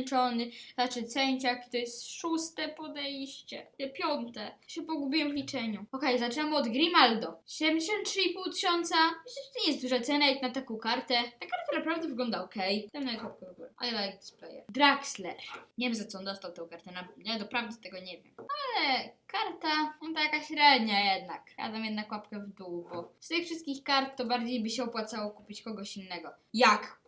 Zmęczony, znaczy cęciak, to jest szóste podejście, nie, piąte. Się pogubiłem w liczeniu. Okej, zaczynamy od Grimaldo. 73,5 tysiąca. Myślę, że to nie jest duża cena jak na taką kartę. Ta karta naprawdę wygląda ok. Dam na kropkę w górę. I like this player. Draxler. Nie wiem za co on dostał tę kartę, na, nie, doprawdy tego nie wiem. Ale karta, no taka średnia jednak. Ja dam jednak łapkę w dół, bo z tych wszystkich kart to bardziej by się opłacało kupić kogoś innego. Jak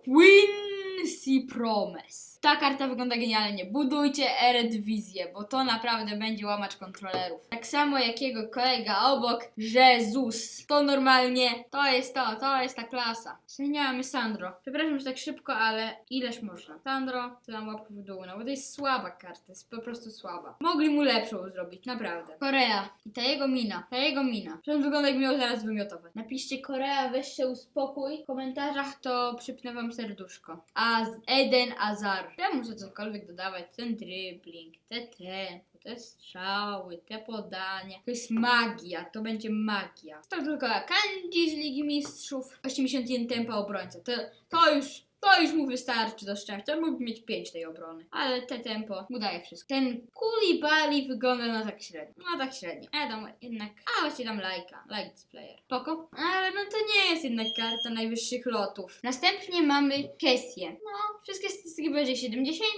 Quincy Promise. Ta karta wygląda genialnie. Budujcie Eredivisie, bo to naprawdę będzie łamacz kontrolerów. Tak samo jak jego kolega obok, Jezus. To normalnie, to jest to, to jest ta klasa. Zmieniamy Sandro. Przepraszam, że tak szybko, ale ileż można. Sandro, to dam łapkę w dół, no bo to jest słaba karta, jest po prostu słaba. Mogli mu lepszą zrobić, naprawdę. Korea. I ta jego mina, ta jego mina. On wygląda jak miał zaraz wymiotować. Napiszcie Korea, weź się uspokój. W komentarzach to przypnę wam serduszko. A Eden Azar. Ja muszę cokolwiek dodawać. Ten dribbling, te tempo, te strzały, te podania. To jest magia, to będzie magia. To tylko Kanji z Ligi Mistrzów. 81 tempa obrońca. To, to już to już mu wystarczy do szczęścia. Mógłby mieć 5 tej obrony. Ale te tempo mu daje wszystko. Ten Kulibali wygląda na tak średnio. No tak średnio. Ja dam jednak. A właściwie dam lajka. Like this player. Spoko. Ale no to nie jest jednak karta najwyższych lotów. Następnie mamy Kessię. No, wszystkie statystyki będzie 70.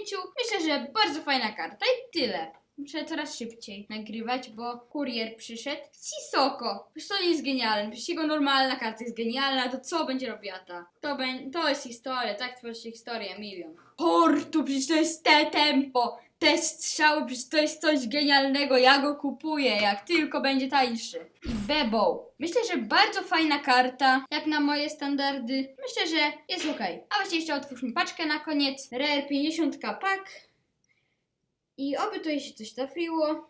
Myślę, że bardzo fajna karta i tyle. Muszę coraz szybciej nagrywać, bo kurier przyszedł. Sisoko! Przecież to jest genialne. Przecież jego normalna karta jest genialna, to co będzie robiła ta? To, bę- to jest historia, tak tworzy się historia, milion. Portu, przecież to jest te tempo, te strzały, przecież to jest coś genialnego, ja go kupuję, jak tylko będzie tańszy. I Bebo. Myślę, że bardzo fajna karta, jak na moje standardy. Myślę, że jest ok. A właściwie jeszcze otwórzmy paczkę na koniec. Rare 50 pak. I oby tutaj się coś trafiło.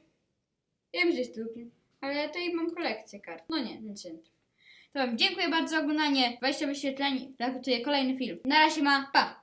Wiem, że jest tylko, ale tutaj mam kolekcję kart. No nie, nic nie trafi. To wam dziękuję bardzo za oglądanie. 20 wyświetleń. Zakutuję kolejny film. Na razie ma. Pa!